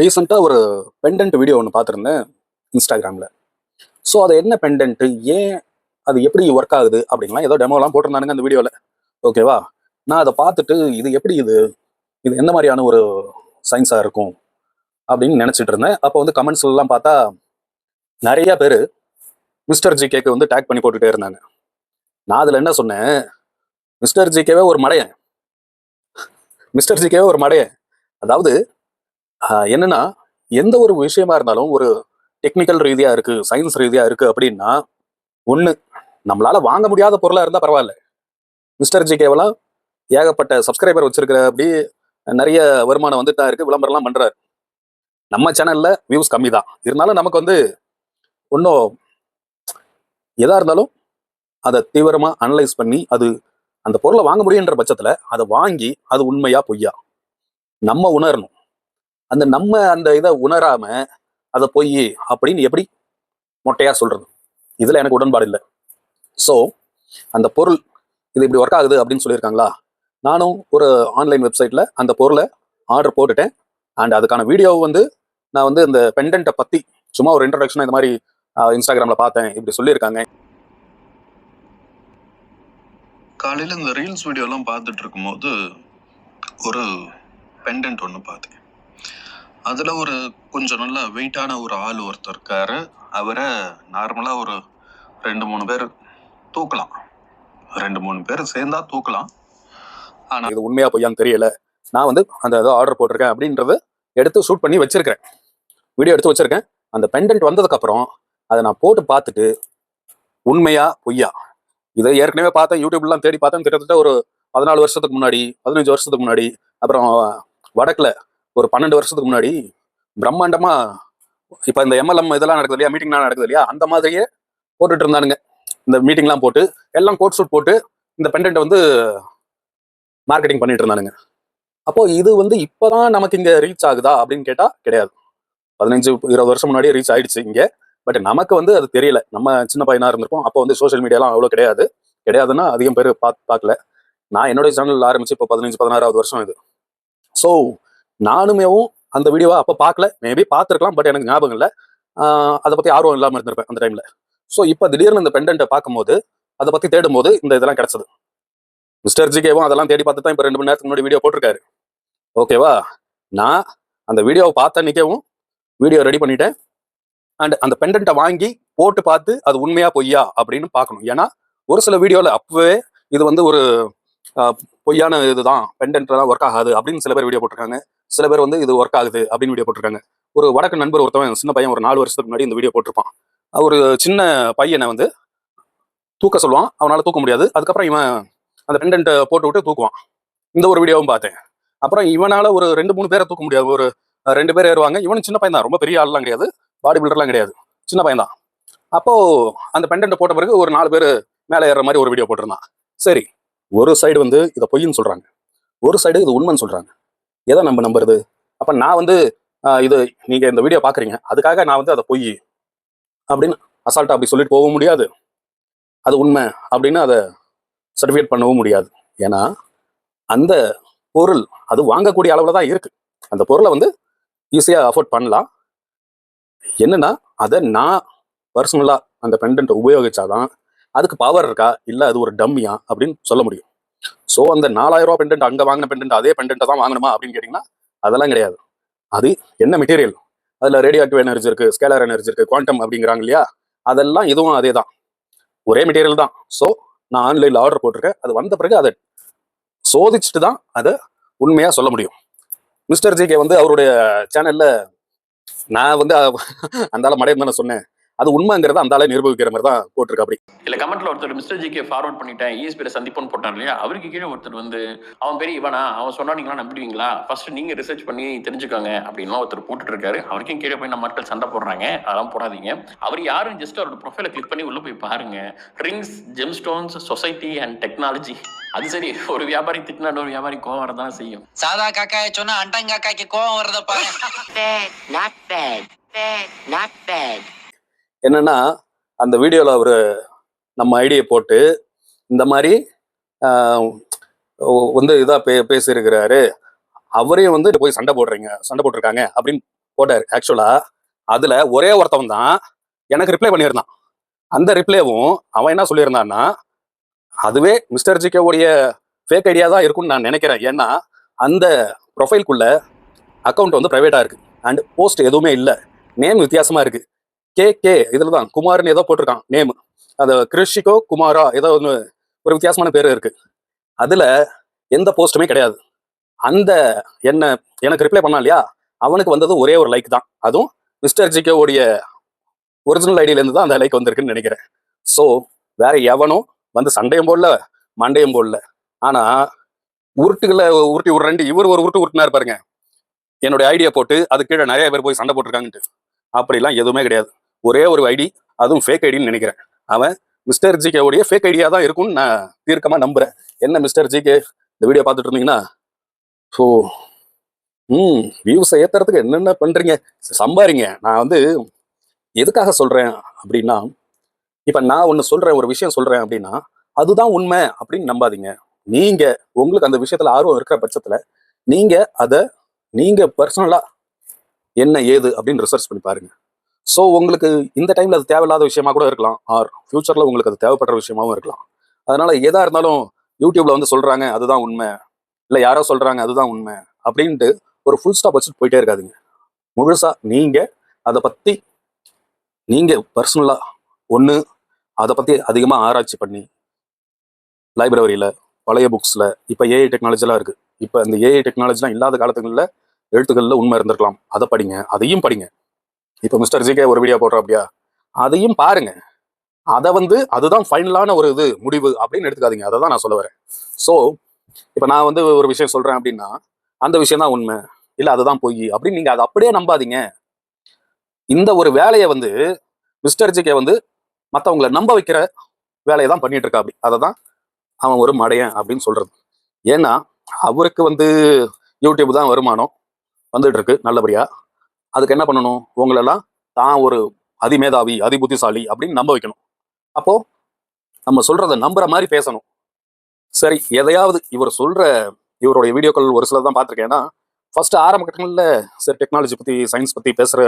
ரீசெண்டாக ஒரு pendant video ஒன்று பார்த்துருந்தேன் இன்ஸ்டாகிராமில் ஸோ அது என்ன பெண்டன்ட்டு ஏன் அது எப்படி ஒர்க் ஆகுது? அப்படின்லாம் ஏதோ டெமோலாம் போட்டிருந்தானுங்க அந்த வீடியோவில் ஓகேவா நான் அதை பார்த்துட்டு இது எப்படி இது? இது எந்த மாதிரியான ஒரு சயின்ஸாக இருக்கும்? அப்படின்னு நினச்சிட்டு இருந்தேன். அப்போ வந்து கமெண்ட்ஸ்லாம் பார்த்தா நிறைய பேர் மிஸ்டர் ஜி கேக்கு வந்து டேக் பண்ணி போட்டுகிட்டே இருந்தாங்க. நான் அதில் என்ன சொன்னேன்? மிஸ்டர் ஜி கேவே ஒரு மடையன் மிஸ்டர் ஜி கேவே ஒரு மடையன் அதாவது என்னன்னா எந்த ஒரு விஷயமா இருந்தாலும் ஒரு டெக்னிக்கல் ரீதியா இருக்கு சயின்ஸ் ரீதியா இருக்கு அப்படின்னா ஒண்ணு நம்மளால வாங்க முடியாத பொருளா இருந்தா பரவாயில்ல. மிஸ்டர் ஜி ஜிகேவெல்லாம் ஏகப்பட்ட சப்ஸ்கிரைபர் வச்சிருக்கிற அப்படி நிறைய வருமானம் வந்துட்டு தான் இருக்கு விளம்பரம்லாம் பண்றாரு. நம்ம சேனல்ல வியூஸ் கம்மி தான் இருந்தாலும் நமக்கு வந்து ஒன்றும் எதா இருந்தாலும் அதை தீவிரமா அனலைஸ் பண்ணி அது அந்த பொருளை வாங்க முடியுன்ற பட்சத்துல அதை வாங்கி அது உண்மையா பொய்யா நம்ம உணரணும். அந்த நம்ம அந்த இதை உணராம அதை பொய் அப்படின்னு எப்படி மொட்டையா சொல்றது? இதுல எனக்கு உடன்பாடு இல்லை. ஸோ அந்த பொருள் இது இப்படி ஒர்க் ஆகுது அப்படின்னு சொல்லியிருக்காங்களா? நானும் ஒரு ஆன்லைன் வெப்சைட்ல அந்த பொருளை ஆர்டர் போட்டுட்டேன். அண்ட் அதுக்கான வீடியோ வந்து நான் வந்து இந்த பெண்டன்ட்டை பத்தி சும்மா ஒரு இன்ட்ரடக்ஷன் இந்த மாதிரி இன்ஸ்டாகிராமில் பார்த்தேன். இப்படி சொல்லியிருக்காங்க. காலையில் இந்த ரீல்ஸ் வீடியோலாம் பார்த்துட்டு இருக்கும்போது ஒரு பெண்டன்ட் ஒன்று பார்த்தேன். அதில் ஒரு கொஞ்சம் நல்ல வெயிட்டான ஒரு ஆள் ஒருத்தர் இருக்காரு. அவரை நார்மலாக ஒரு ரெண்டு மூணு பேர் தூக்கலாம். ரெண்டு மூணு பேர் சேர்ந்தா தூக்கலாம். ஆனால் இது உண்மையா பொய்யான்னு தெரியல. நான் வந்து அந்த ஏதோ ஆர்டர் போட்டிருக்கேன் அப்படின்றத எடுத்து ஷூட் பண்ணி வச்சிருக்கேன் வீடியோ எடுத்து வச்சிருக்கேன். அந்த பெண்டன்ட் வந்ததுக்கு அப்புறம் அதை நான் போட்டு பார்த்துட்டு உண்மையா பொய்யா? இதை ஏற்கனவே பார்த்தேன் யூடியூப்லாம் தேடி பார்த்தேன். கிட்டத்தட்ட ஒரு பதினாலு வருஷத்துக்கு முன்னாடி பதினஞ்சு வருஷத்துக்கு முன்னாடி அப்புறம் வடக்குல ஒரு பன்னெண்டு வருஷத்துக்கு முன்னாடி பிரம்மாண்டமா இப்ப இந்த எம்எல்எம் இதெல்லாம் நடக்குது இல்லையா? மீட்டிங்லாம் நடக்குது இல்லையா? அந்த மாதிரியே போட்டுட்டு இருந்தானுங்க. இந்த மீட்டிங்லாம் போட்டு எல்லாம் கோட் ஷூட் போட்டு இந்த பெண்டன்ட் வந்து மார்க்கெட்டிங் பண்ணிட்டு இருந்தானுங்க. அப்போ இது வந்து இப்பதான் நமக்கு இங்க ரீச் ஆகுதா அப்படின்னு கேட்டா கிடையாது. பதினஞ்சு இருபது வருஷம் முன்னாடியே ரீச் ஆயிடுச்சு இங்க. பட் நமக்கு வந்து அது தெரியல. நம்ம சின்ன பையனா இருந்திருப்போம். அப்போ வந்து சோஷியல் மீடியாலாம் அவ்வளோ கிடையாது. கிடையாதுன்னா அதிகம் பேர் பார்த்து பார்க்கல. நான் என்னுடைய சேனல் ஆரம்பிச்சு இப்போ பதினஞ்சு பதினாறாவது வருஷம் இது. ஸோ நானுமேவும் அந்த வீடியோவை அப்போ பார்க்கல மேபி பார்த்துருக்கலாம் பட் எனக்கு ஞாபகம் இல்லை. அதை பற்றி ஆர்வம் இல்லாமல் இருந்திருப்பேன் அந்த டைமில் ஸோ இப்போ திடீர்னு இந்த பெண்டன்ட்டை பார்க்கும்போது அதை பற்றி தேடும்போது இந்த இதெல்லாம் கிடச்சிது. மிஸ்டர் ஜிகேவும் அதெல்லாம் தேடி பார்த்து தான் இப்போ ரெண்டு மணி நேரத்துக்கு முன்னாடி வீடியோ போட்டிருக்காரு. ஓகேவா நான் அந்த வீடியோவை பார்த்த நிற்கவும் வீடியோ ரெடி பண்ணிட்டேன். அண்ட் அந்த பெண்டன்ட்டை வாங்கி போட்டு பார்த்து அது உண்மையா பொய்யா அப்படின்னு பார்க்கணும். ஏன்னா ஒரு சில வீடியோவில் அப்பவே இது வந்து ஒரு பொய்யான இதுதான் பெண்டன்ட்லாம் ஒர்க் ஆகாது அப்படின்னு சில பேர் வீடியோ போட்டிருக்காங்க. சில பேர் வந்து இது ஒர்க் ஆகுது அப்படின்னு வீடியோ போட்டிருக்காங்க. ஒரு வடக்கு நண்பர் ஒருத்தவன் சின்ன பையன் ஒரு நாலு வருஷத்துக்கு முன்னாடி இந்த வீடியோ போட்டிருப்பான். ஒரு சின்ன பையனை வந்து தூக்க சொல்லுவான். அவனால தூக்க முடியாது. அதுக்கப்புறம் இவன் அந்த பெண்டன்ட்டை போட்டு விட்டு தூக்குவான். இந்த ஒரு வீடியோவும் பார்த்தேன். அப்புறம் இவனால ஒரு ரெண்டு மூணு பேரை தூக்க முடியாது. ஒரு ரெண்டு பேர் ஏறுவாங்க. இவனும் சின்ன பையன் தான் ரொம்ப பெரிய ஆள்லாம் கிடையாது. பாடி பில்டர்லாம் கிடையாது. சின்ன பையன் தான் அப்போ அந்த பெண்டன்ட்டை போட்ட பிறகு ஒரு நாலு பேர் மேலே ஏறுற மாதிரி ஒரு வீடியோ போட்டிருந்தான். சரி. ஒரு சைடு வந்து இதை பொய்ன்னு சொல்கிறாங்க ஒரு சைடு இது உண்மைன்னு சொல்கிறாங்க எதை நம்ம நம்புறது? அப்போ நான் வந்து இது நீங்கள் இந்த வீடியோ பார்க்குறீங்க அதுக்காக நான் வந்து அதை பொய் அப்படின்னு அசால்ட்டாக அப்படி சொல்லிட்டு போகவும் முடியாது. அது உண்மை அப்படின்னு அதை சர்டிஃபிகேட் பண்ணவும் முடியாது. ஏன்னா அந்த பொருள் அது வாங்கக்கூடிய அளவில் தான் இருக்குது அந்த பொருளை வந்து ஈஸியாக அஃபோர்ட் பண்ணலாம். என்னென்னா அதை நான் பர்சனலாக அந்த பெண்டன்ட்டை உபயோகிச்சாதான் அதுக்கு பவர் இருக்கா? இல்ல அது ஒரு டம்மியா அப்படின்னு சொல்ல முடியும். ஸோ அந்த நாலாயிரம் ரூபாய் பெண்டன்ட் அங்க வாங்கின பெண்டன்ட் அதே பெண்டன்ட்டை தான் வாங்கணுமா அப்படின்னு கேட்டிங்கன்னா அதெல்லாம் கிடையாது. அது என்ன மெட்டீரியல் அதுல ரேடியோ ஆக்டிவ் எனர்ஜி இருக்கு ஸ்கேலர் எனர்ஜி இருக்கு குவாண்டம் அப்படிங்கிறாங்க இல்லையா? அதெல்லாம் இதுவும் அதே தான். ஒரே மெட்டீரியல் தான். ஸோ நான் ஆன்லைன்ல ஆர்டர் போட்டிருக்கேன். அது வந்த பிறகு அதை சோதிச்சுட்டு தான் அதை உண்மையா சொல்ல முடியும். மிஸ்டர் ஜி கே வந்து அவருடைய சேனல்ல நான் வந்து அந்தால அந்த மடையம் தானே சொன்னேன். அது உண்மைங்கிறத அந்த ஆளை நிரூபிக்கிற மாதிரி தான் போட்டிருக்கா அப்படி இல்ல கமெண்ட்ல ஒருத்தர் மிஸ்டர் ஜிக்கு ஃபார்வர்ட் பண்ணிட்டேன் ஈஸ் பேரை சந்திப்போன்னு போட்டார் இல்லையா? அவருக்கு கீழே ஒருத்தர் வந்து அவன் பெரிய இவனா? அவன் சொன்னா நீங்களா நம்பிடுவீங்களா? ஃபர்ஸ்ட் நீங்க ரிசர்ச் பண்ணி தெரிஞ்சுக்கோங்க அப்படின்லாம் ஒருத்தர் போட்டுட்டு இருக்காரு அவருக்கும் கீழே போய் நம்ம மக்கள் சண்டை போடுறாங்க. அதெல்லாம் போடாதீங்க. அவர் யாரும் ஜஸ்ட் அவரோட ப்ரொஃபைலை கிளிக் பண்ணி உள்ள போய் பாருங்க. Rings gem stones society and technology அது சரி ஒரு வியாபாரி திட்டினா இன்னொரு வியாபாரி கோவம் வரதான் செய்யும். சாதா காக்காய சொன்னா அண்டன் காக்காய்க்கு கோவம் வருத என்னன்னா அந்த வீடியோவில் அவர் நம்ம ஐடியை போட்டு இந்த மாதிரி வந்து இதாக பே பேசியிருக்கிறாரு. அவரே வந்து போய் சண்டை போடுறீங்க சண்டை போட்டிருக்காங்க அப்படின்னு போட்டார். ஆக்சுவலாக அதில் ஒரே ஒருத்தவன் தான் எனக்கு ரிப்ளை பண்ணியிருந்தான். அந்த ரிப்ளைவும் அவன் என்ன சொல்லியிருந்தான்னா அதுவே மிஸ்டர் ஜிகேவுடைய ஃபேக் ஐடியா தான் இருக்கும்னு நான் நினைக்கிறேன். ஏன்னா அந்த ப்ரொஃபைல்குள்ள அக்கௌண்ட் வந்து ப்ரைவேட்டாக இருக்குது அண்ட் போஸ்ட் எதுவுமே இல்லை. நேம் வித்தியாசமாக இருக்குது கே கே இதில் தான் குமார்னு ஏதோ போட்டிருக்கான் நேம் அந்த கிருஷிகோ குமாரா ஏதோ ஒன்று ஒரு வித்தியாசமான பேர் இருக்கு. அதுல எந்த போஸ்ட்டுமே கிடையாது. அந்த என்ன எனக்கு ரிப்ளை பண்ணா இல்லையா? அவனுக்கு வந்தது ஒரே ஒரு லைக் தான். அதுவும் மிஸ்டர் ஜிகேவுடைய ஒரிஜினல் ஐடியிலேருந்து தான் அந்த லைக் வந்திருக்குன்னு நினைக்கிறேன். ஸோ வேற எவனும் வந்து சண்டையும் போடல மண்டையும் போடல. ஆனா உருட்டுகளை உருட்டி உருண்டு இவர் ஒரு உருட்டு உருட்டினார் பாருங்க. என்னோட ஐடியா போட்டு அது கீழே நிறைய பேர் போய் சண்டை போட்டிருக்காங்கன்ட்டு. அப்படிலாம் எதுவுமே கிடையாது. ஒரே ஒரு ஐடி அதுவும் ஃபேக் ஐடின்னு நினைக்கிறேன். அவன் மிஸ்டர் ஜிகேவுடைய ஃபேக் ஐடியா தான் இருக்கும்னு நான் தீர்க்கமாக நம்புறேன். என்ன மிஸ்டர் ஜிகே இந்த வீடியோ பார்த்துட்டு இருந்தீங்கன்னா ஸோ ம் வியூஸை ஏற்றுறதுக்கு என்னென்ன பண்ணுறீங்க சம்பாரிங்க. நான் வந்து எதுக்காக சொல்கிறேன் அப்படின்னா இப்போ நான் ஒன்று சொல்கிறேன் ஒரு விஷயம் சொல்கிறேன் அப்படின்னா அதுதான் உண்மை அப்படின்னு நம்பாதீங்க. நீங்கள் உங்களுக்கு அந்த விஷயத்தில் ஆர்வம் இருக்கிற பட்சத்தில் நீங்கள் அதை நீங்கள் பர்சனலாக என்ன ஏது அப்படின்னு ரிசர்ச் பண்ணி பாருங்க. ஸோ உங்களுக்கு இந்த டைமில் அது தேவையில்லாத விஷயமா கூட இருக்கலாம். ஆர் ஃப்யூச்சரில் உங்களுக்கு அது தேவைப்படுற விஷயமாவும் இருக்கலாம். அதனால் எதாக இருந்தாலும் யூடியூப்பில் வந்து சொல்கிறாங்க அதுதான் உண்மை. இல்லை யாரோ சொல்கிறாங்க அதுதான் உண்மை. அப்படின்ட்டு ஒரு ஃபுல் ஸ்டாப் வச்சுட்டு போயிட்டே இருக்காதீங்க. முழுசாக நீங்கள் அதை பற்றி நீங்கள் பர்சனலாக ஒன்று அதை பற்றி அதிகமாக ஆராய்ச்சி பண்ணி லைப்ரரியில் பழைய புக்ஸில் இப்போ ஏஐ டெக்னாலஜிலாம் இருக்குது இப்போ இந்த ஏஐ டெக்னாலஜிலாம் இல்லாத காலத்துகளில் எழுத்துக்களில் உண்மை இருந்திருக்கலாம். அதை படிங்க அதையும் படிங்க. இப்போ மிஸ்டர் ஜிகே ஒரு வீடியோ போடுறோம் அப்படியா அதையும் பாருங்க. அதை வந்து அதுதான் ஃபைனலான ஒரு இது முடிவு அப்படின்னு எடுத்துக்காதீங்க. அதை தான் நான் சொல்ல வரேன். ஸோ இப்போ நான் வந்து ஒரு விஷயம் சொல்றேன் அப்படின்னா அந்த விஷயம் தான் உண்மை. இல்லை அதுதான் பொய் அப்படின்னு நீங்க அதை அப்படியே நம்பாதீங்க. இந்த ஒரு வேலையை வந்து மிஸ்டர் ஜிகே வந்து மற்றவங்களை நம்ப வைக்கிற வேலையை தான் பண்ணிட்டு இருக்கா அப்படி அதை தான் அவன் ஒரு மடையன் அப்படின்னு சொல்றது. ஏன்னா அவருக்கு வந்து யூடியூப் தான் வருமானம் வந்துட்டு இருக்கு நல்லபடியா. அதுக்கு என்ன பண்ணணும்? உங்களெல்லாம் தான் ஒரு அதிமேதாவி அதிபுத்திசாலி அப்படின்னு நம்ப வைக்கணும். அப்போ நம்ம சொல்றத நம்புற மாதிரி பேசணும். சரி எதையாவது இவர் சொல்ற இவருடைய வீடியோக்கள் ஒரு சிலர் தான் பார்த்துருக்கேன் ஏன்னா ஃபர்ஸ்ட் ஆரம்ப கட்டங்களில் சரி டெக்னாலஜி பத்தி சயின்ஸ் பத்தி பேசுற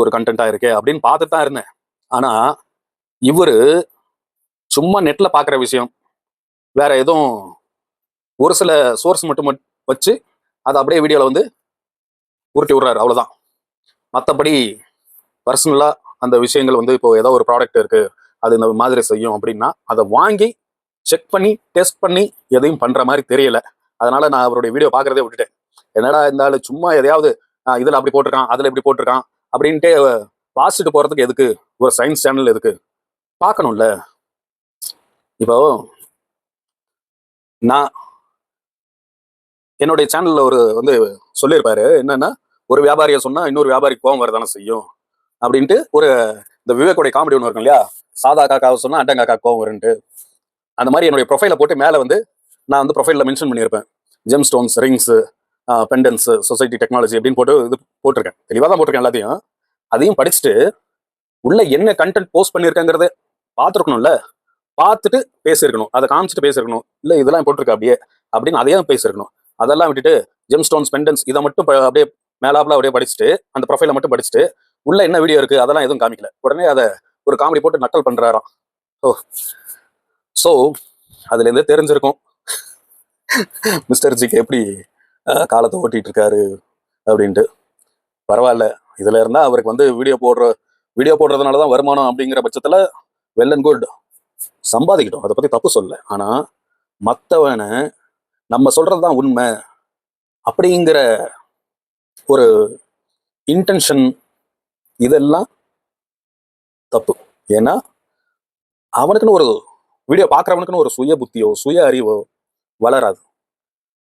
ஒரு கண்டென்ட்டா இருக்கே அப்படின்னு பார்த்துட்டு தான் இருந்தேன். ஆனா இவர் சும்மா நெட்ல பார்க்குற விஷயம். வேற எதுவும் ஒரு சில சோர்ஸ் மட்டும் வச்சு அதை அப்படியே வீடியோவில் வந்து உருட்டி விடுறாரு. அவ்வளோதான் மற்றபடி பர்சனலாக அந்த விஷயங்கள் வந்து இப்போ ஏதோ ஒரு ப்ராடக்ட் இருக்குது அது இந்த மாதிரி செய்யும் அப்படின்னா அதை வாங்கி செக் பண்ணி டெஸ்ட் பண்ணி எதையும் பண்ணுற மாதிரி தெரியல. அதனால் நான் அவருடைய வீடியோ பார்க்குறதே விட்டுட்டேன். என்னடா இருந்தாலும் சும்மா எதையாவது இதில் அப்படி போட்டிருக்கான் அதில் இப்படி போட்டிருக்கான் அப்படின்ட்டு வாசிட்டு போகிறதுக்கு எதுக்கு? ஒரு சயின்ஸ் சேனல் எதுக்கு? பார்க்கணும்ல. இப்போ நான் என்னுடைய சேனலில் ஒரு வந்து சொல்லியிருப்பாரு. என்னென்னா ஒரு வியாபாரியை சொன்னா இன்னொரு வியாபாரி கோவம் வரதானே செய்யும்? அப்படின்ட்டு ஒரு இந்த விவேக்குடைய காமெடி ஒன்று இருக்கும் இல்லையா? சாதா காக்காவை சொன்னா அட்டன் காக்கா கோவம் வருன்ட்டு. அந்த மாதிரி என்னுடைய ப்ரொஃபைலை போட்டு மேலே வந்து நான் வந்து ப்ரொஃபைலில் மென்ஷன் பண்ணியிருப்பேன். Gem stones rings pendants society technology அப்படின்னு போட்டு இது போட்டிருக்கேன். தெளிவாக தான் போட்டிருக்கேன் எல்லாத்தையும். அதையும் படிச்சுட்டு உள்ள என்ன கண்டென்ட் போஸ்ட் பண்ணியிருக்கேங்கிறத பார்த்துருக்கணும்ல? பார்த்துட்டு பேசியிருக்கணும். அதை காமிச்சிட்டு பேசியிருக்கணும். இல்லை இதெல்லாம் போட்டிருக்க அப்படியே அப்படின்னு அதையும் பேசியிருக்கணும். அதெல்லாம் விட்டுட்டு ஜெம் ஸ்டோன்ஸ் பெண்டன்ஸ் இதை மட்டும் அப்படியே மேலாப்ல அப்படியே படிச்சுட்டு அந்த ப்ரொஃபைலை மட்டும் படிச்சுட்டு உள்ள என்ன வீடியோ இருக்கு அதெல்லாம் எதுவும் காமிக்கல. உடனே அதை ஒரு காமெடி போட்டு நக்கல் பண்றாராம். ஓ. ஸோ அதுல இருந்து தெரிஞ்சிருக்கும் மிஸ்டர் ஜிக்கு எப்படி காலத்தை ஓட்டிட்டு இருக்காரு அப்படின்ட்டு. பரவாயில்ல. இதுல இருந்தா அவருக்கு வந்து வீடியோ போடுற வீடியோ போடுறதுனால தான் வருமானம் அப்படிங்கிற பட்சத்துல வெல் அண்ட் குட் சம்பாதிக்கட்டும். அதை பத்தி தப்பு சொல்ல ஆனா மத்தவனை நம்ம சொல்றது தான் உண்மை அப்படிங்கிற ஒரு இன்டென்ஷன் இதெல்லாம் தப்பு. ஏன்னா அவனுக்குன்னு ஒரு வீடியோ பார்க்குறவனுக்குன்னு ஒரு சுய புத்தியோ சுய அறிவோ வளராது.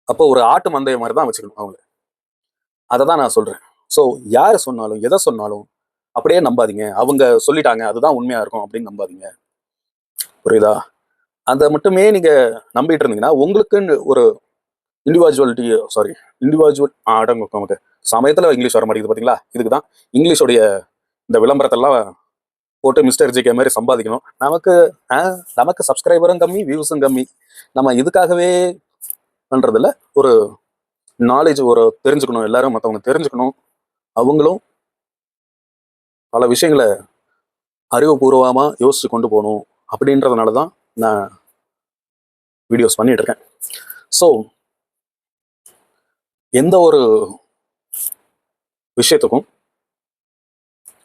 அப்போ ஒரு ஆட்டு மந்தைய மாதிரி தான் வச்சுக்கணும் அவங்க அதை தான் நான் சொல்கிறேன் ஸோ யார் சொன்னாலும் எதை சொன்னாலும் அப்படியே நம்பாதீங்க. அவங்க சொல்லிட்டாங்க அதுதான் உண்மையாக இருக்கும் அப்படின்னு நம்பாதீங்க. புரியுதா? அதை மட்டுமே நீங்கள் நம்பிட்டு இருந்தீங்கன்னா உங்களுக்குன்னு ஒரு இண்டிவிஜுவலிட்டி சாரி இண்டிவிஜுவல் அடங்கு நமக்கு. சமயத்தில் இங்கிலீஷ் வர மாட்டேங்குது பார்த்தீங்களா இதுக்கு தான் இங்கிலீஷோடைய இந்த விளம்பரத்தெல்லாம் போட்டு மிஸ்டர் ஜிகே மாதிரி சம்பாதிக்கணும். நமக்கு ஆ, நமக்கு சப்ஸ்கிரைபரும் கம்மி வியூஸும் கம்மி. நம்ம இதுக்காகவே பண்ணுறதில்ல ஒரு நாலேஜ் ஒரு தெரிஞ்சுக்கணும். எல்லாரும் மற்றவங்க தெரிஞ்சுக்கணும். அவங்களும் பல விஷயங்களை அறிவுபூர்வமாக யோசிச்சு கொண்டு போகணும் அப்படின்றதுனால தான் நான் வீடியோஸ் பண்ணிட்டு இருக்கேன். ஸோ எந்த ஒரு விஷயத்துக்கும்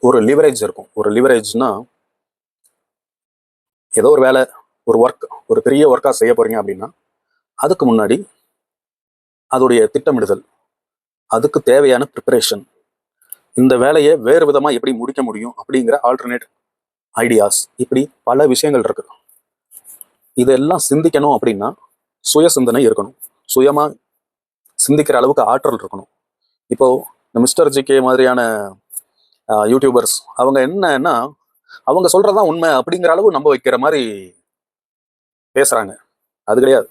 ஒரு லிவரேஜ் இருக்கும். ஒரு லிவரேஜ்னா ஏதோ ஒரு வேலை ஒரு ஒர்க் ஒரு பெரிய ஒர்க்காக செய்ய போகிறீங்க அப்படின்னா அதுக்கு முன்னாடி அதோடைய திட்டமிடுதல் அதுக்கு தேவையான ப்ரிப்பரேஷன் இந்த வேலையை வேறு விதமாக எப்படி முடிக்க முடியும் அப்படிங்கிற ஆல்டர்னேட் ஐடியாஸ் இப்படி பல விஷயங்கள் இருக்கு. இதெல்லாம் சிந்திக்கணும் அப்படின்னா சுய சிந்தனை இருக்கணும். சுயமாக சிந்திக்கிற அளவுக்கு ஆற்றல் இருக்கணும். இப்போது இந்த மிஸ்டர் ஜிகே மாதிரியான யூடியூபர்ஸ் அவங்க என்னன்னா அவங்க சொல்றதுதான் உண்மை அப்படிங்கிற அளவு நம்ப வைக்கிற மாதிரி பேசுறாங்க. அது கிடையாது.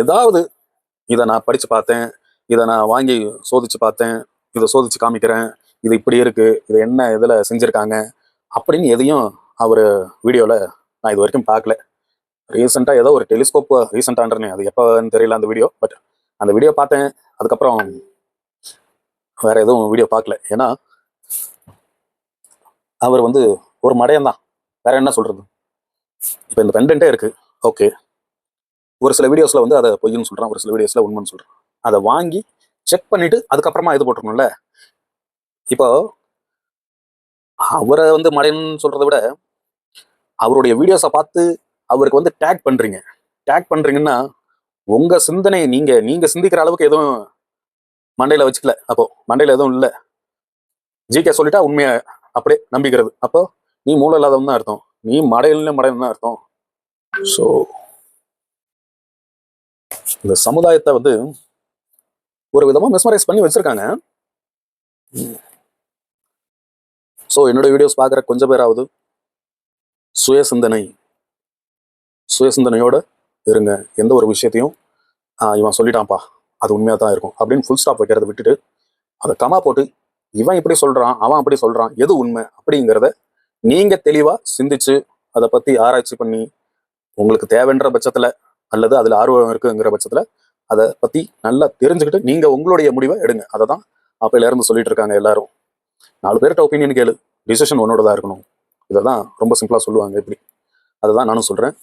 ஏதாவது இதை நான் படிச்சு பார்த்தேன் இதை நான் வாங்கி சோதிச்சு பார்த்தேன் இதை சோதிச்சு காமிக்கிறேன் இது இப்படி இருக்கு இது என்ன இதில் செஞ்சுருக்காங்க அப்படின்னு எதையும் அவர் வீடியோவில் நான் இது வரைக்கும் பார்க்கல. ரீசெண்டாக ஏதோ ஒரு டெலிஸ்கோப் ரீசெண்டான்றனே அது எப்போன்னு தெரியல அந்த வீடியோ பட் அந்த வீடியோ பார்த்தேன் அதுக்கப்புறம் வேற எதுவும் வீடியோ பார்க்கல. ஏன்னா அவர் வந்து ஒரு மடையம்தான் வேற என்ன சொல்றது? இப்போ இந்த பெண்டன்ட்டே இருக்கு. ஓகே ஒரு சில வீடியோஸ்ல வந்து அதை பொய்ன்னு சொல்றான். ஒரு சில வீடியோஸ்ல உண்மைன்னு சொல்றான். அதை வாங்கி செக் பண்ணிட்டு அதுக்கப்புறமா இது போட்டுருணும்ல இப்போ அவரை வந்து மடையன்னு சொல்கிறத விட அவருடைய வீடியோஸை பார்த்து அவருக்கு வந்து டேக் பண்றீங்க. டேக் பண்றீங்கன்னா உங்க சிந்தனை நீங்க நீங்க சிந்திக்கிற அளவுக்கு எதுவும் மண்டையில வச்சுக்கல. அப்போ மண்டையில எதுவும் இல்லை. ஜிகே சொல்லிட்டா உண்மையை அப்படியே நம்பிக்கிறது. அப்போ நீ மூளை இல்லாதவன் தான் அர்த்தம். நீ மடையில மடையன் தான் அர்த்தம். ஸோ இந்த சமுதாயத்தை வந்து ஒரு விதமா மெஸ்மரைஸ் பண்ணி வச்சிருக்காங்க. ஸோ என்னோட வீடியோஸ் பார்க்குற கொஞ்சம் பேராவது சுய சிந்தனை சுய சிந்தனையோட இருங்க. எந்த ஒரு விஷயத்தையும் இவன் சொல்லிட்டான்ப்பா. அது உண்மையாக தான் இருக்கும். அப்படின்னு ஃபுல் ஸ்டாப் வைக்கிறத விட்டுட்டு அதை கமா போட்டு இவன் இப்படி சொல்கிறான் அவன் அப்படி சொல்கிறான் எது உண்மை அப்படிங்கிறத நீங்கள் தெளிவாக சிந்திச்சு அதை பற்றி ஆராய்ச்சி பண்ணி உங்களுக்கு தேவைன்ற பட்சத்தில் அல்லது அதில் ஆர்வம் இருக்குங்கிற பட்சத்தில் அதை பற்றி நல்லா தெரிஞ்சுக்கிட்டு நீங்கள் உங்களுடைய முடிவை எடுங்க. அதை தான் அப்பையிலேருந்து சொல்லிட்டு இருக்காங்க எல்லாரும். நாலு பேர்கிட்ட ஒப்பீனியன் கேளு. டிசிஷன் உன்னோட தான் இருக்கணும். இதை தான் ரொம்ப சிம்பிளாக சொல்லுவாங்க இப்படி. அதை தான் நானும் சொல்கிறேன்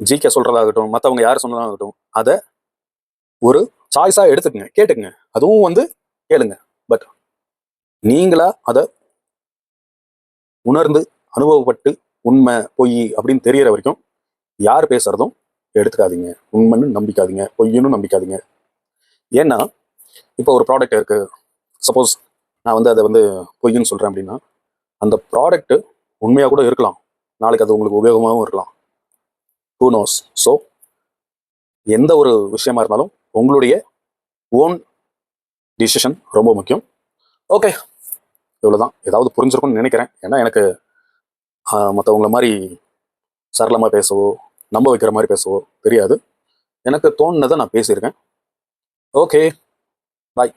ஜிகே சொல்கிறதாகட்டும் மற்றவங்க யார் சொன்னதாகட்டும் அதை ஒரு சாய்ஸாக எடுத்துக்கங்க கேட்டுக்குங்க. அதுவும் வந்து கேளுங்க. பட் நீங்களா அதை உணர்ந்து அனுபவப்பட்டு உண்மை பொய் அப்படின்னு தெரியற வரைக்கும் யார் பேசுறதும் எடுத்துக்காதீங்க. உண்மைன்னு நம்பிக்காதீங்க பொய்யன்னு நம்பிக்காதீங்க. ஏன்னா இப்போ ஒரு ப்ராடக்ட் இருக்கு. சப்போஸ் நான் வந்து அதை வந்து பொய்ன்னு சொல்கிறேன் அப்படின்னா அந்த ப்ராடக்ட்டு உண்மையாக கூட இருக்கலாம். நாளைக்கு அது உங்களுக்கு உபயோகமாகவும் இருக்கலாம். டூ நோஸ் ஸோ எந்த ஒரு விஷயமா இருந்தாலும் உங்களுடைய ஓன் டிசிஷன் ரொம்ப முக்கியம். ஓகே இவ்வளோதான் ஏதாவது புரிஞ்சிருக்கும்னு நினைக்கிறேன். ஏன்னா எனக்கு மற்றவங்கள மாதிரி சரளமாக பேசவோ நம்ப வைக்கிற மாதிரி பேசவோ தெரியாது. எனக்கு தோணுனதை நான் பேசியிருக்கேன். Okay bye